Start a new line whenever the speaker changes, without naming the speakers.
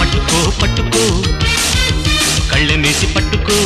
పట్టుకో పట్టుకో. కళ్ళెమేసి పట్టుకో.